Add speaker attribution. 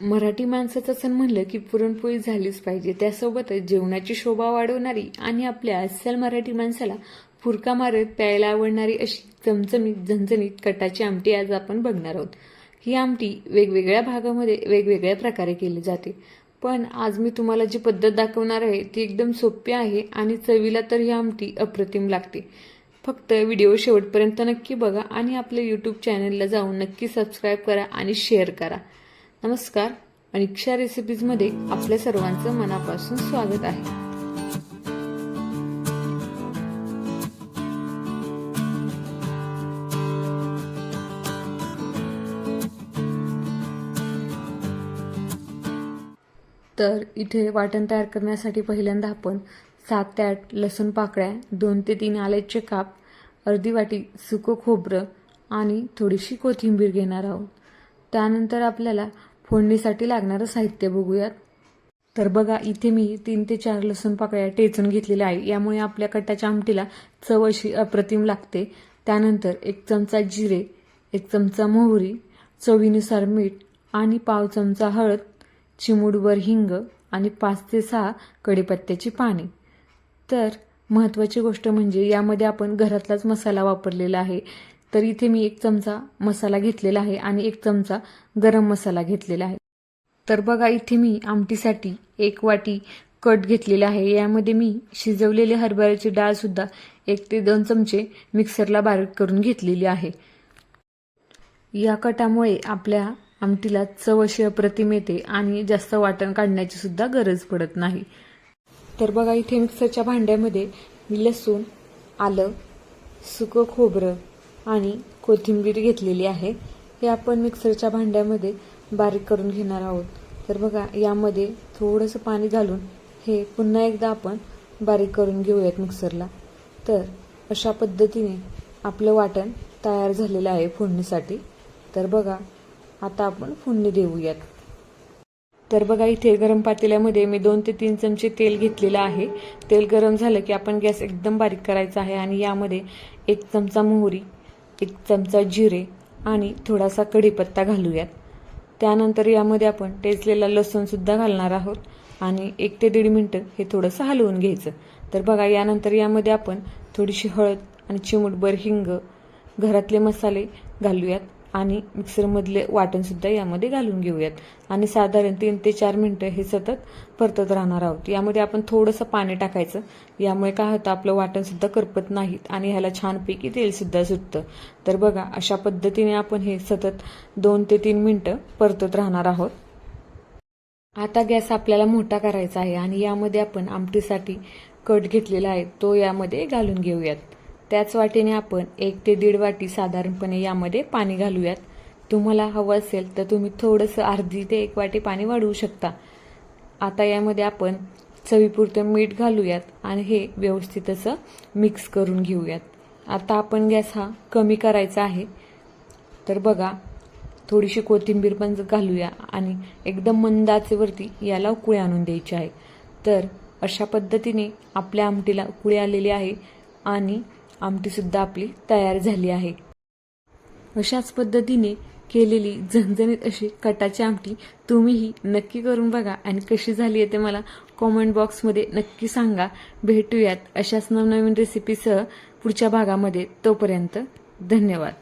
Speaker 1: मराठी माणसाचं सण म्हणलं की पुरणपोळी झालीच पाहिजे. त्यासोबतच जेवणाची शोभा वाढवणारी आणि आपल्या अस्सल मराठी माणसाला फुरका मारत प्यायला आवडणारी अशी चमचमीत झणझणीत कटाची आमटी आज आपण बघणार आहोत. ही आमटी वेगवेगळ्या भागामध्ये वेगवेगळ्या प्रकारे केली जाते. पण आज मी तुम्हाला जी पद्धत दाखवणार आहे ती एकदम सोपी आहे आणि चवीला तर ही आमटी अप्रतिम लागते. फक्त व्हिडिओ शेवटपर्यंत नक्की बघा आणि आपल्या यूट्यूब चॅनलला जाऊन नक्की सबस्क्राईब करा आणि शेअर करा. नमस्कार. अनिक्षा रेसिपीजमध्ये आपल्या सर्वांचं मनापासून स्वागत आहे. तर इथे वाटण तयार करण्यासाठी पहिल्यांदा आपण सात ते आठ लसूण पाकळ्या दोन ते तीन आल्याचे काप अर्धी वाटी सुकं खोबरं आणि थोडीशी कोथिंबीर घेणार आहोत. त्यानंतर आपल्याला फोडणीसाठी लागणारं साहित्य बघूयात. तर बघा इथे मी तीन ते चार लसूण पाकळ्या टेचून घेतलेल्या आहे. यामुळे आपल्या कटाच्या आमटीला चव अशी अप्रतिम लागते. त्यानंतर एक चमचा जिरे एक चमचा मोहरी चवीनुसार मीठ आणि पाव चमचा हळद चिमूडभर हिंग आणि पाच ते सहा कढीपत्त्याची पाने. तर महत्त्वाची गोष्ट म्हणजे यामध्ये आपण घरातलाच मसाला वापरलेला आहे. तर इथे मी एक चमचा मसाला घेतलेला आहे आणि एक चमचा गरम मसाला घेतलेला आहे. तर बघा इथे मी आमटीसाठी एक वाटी कट घेतलेला आहे. यामध्ये मी शिजवलेले हरभऱ्याची डाळसुद्धा एक ते दोन चमचे मिक्सरला बारीक करून घेतलेली आहे. या कटामुळे आपल्या आमटीला चव अशी अप्रतिम येते आणि जास्त वाटण काढण्याची सुद्धा गरज पडत नाही. तर बघा इथे मिक्सरच्या भांड्यामध्ये मी लसूण आलं सुकं खोबरं आणि कोथिंबीर घेतलेली आहे. हे आपण मिक्सरच्या भांड्यामध्ये बारीक करून घेणार आहोत. तर बघा यामध्ये थोडंसं पाणी घालून हे पुन्हा एकदा आपण बारीक करून घेऊयात मिक्सरला. तर अशा पद्धतीने आपलं वाटण तयार झालेलं आहे फोडणीसाठी. तर बघा आता आपण फोडणी देऊयात. तर बघा इथे गरम पातेल्यामध्ये मी दोन ते तीन चमचे तेल घेतलेलं आहे. तेल गरम झालं की आपण गॅस एकदम बारीक करायचा आहे आणि यामध्ये एक चमचा मोहरी एक चमचा जिरे आणि थोडासा कढीपत्ता घालूयात. त्यानंतर यामध्ये आपण टेचलेला लसूणसुद्धा घालणार आहोत आणि एक ते दीड मिनटं हे थोडंसं हलवून घ्यायचं. तर बघा यानंतर यामध्ये आपण थोडीशी हळद आणि चिमूटभर हिंग घरातले मसाले घालूयात. आणि मिक्सरमधले वाटणसुद्धा यामध्ये घालून घेऊयात. आणि साधारण तीन ते चार मिनटं हे सतत परतत राहणार आहोत. यामध्ये आपण थोडंसं पाणी टाकायचं. यामुळे काय होतं आपलं वाटणसुद्धा करपत नाहीत आणि ह्याला छानपैकी तेलसुद्धा सुटतं. तर बघा अशा पद्धतीने आपण हे सतत दोन ते तीन मिनटं परतत राहणार आहोत. आता गॅस आपल्याला मोठा करायचा आहे आणि यामध्ये आपण आमटीसाठी कट घेतलेला आहे तो यामध्ये घालून घेऊयात. त्याच वाटीने आपण एक ते दीड वाटी साधारणपणे यामध्ये पाणी घालूयात. तुम्हाला हवं असेल तर तुम्ही थोडंसं अर्धी ते एक वाटी पाणी वाढवू शकता. आता यामध्ये आपण चवीपुरतं मीठ घालूयात आणि हे व्यवस्थित असं मिक्स करून घेऊयात. आता आपण गॅस हा कमी करायचा आहे. तर बघा थोडीशी कोथिंबीर पण घालूया आणि एकदम मंद आचेवरती याला उकळी आणून द्यायची आहे. तर अशा पद्धतीने आपल्या आमटीला उकळी आलेली आहे आणि आमटीसुद्धा आपली तयार झाली आहे. अशाच पद्धतीने केलेली झणझणीत अशी कटाची आमटी तुम्हीही नक्की करून बघा आणि कशी झाली आहे ते मला कॉमेंट बॉक्समध्ये नक्की सांगा. भेटूयात अशाच नवनवीन रेसिपीसह पुढच्या भागामध्ये. तोपर्यंत धन्यवाद.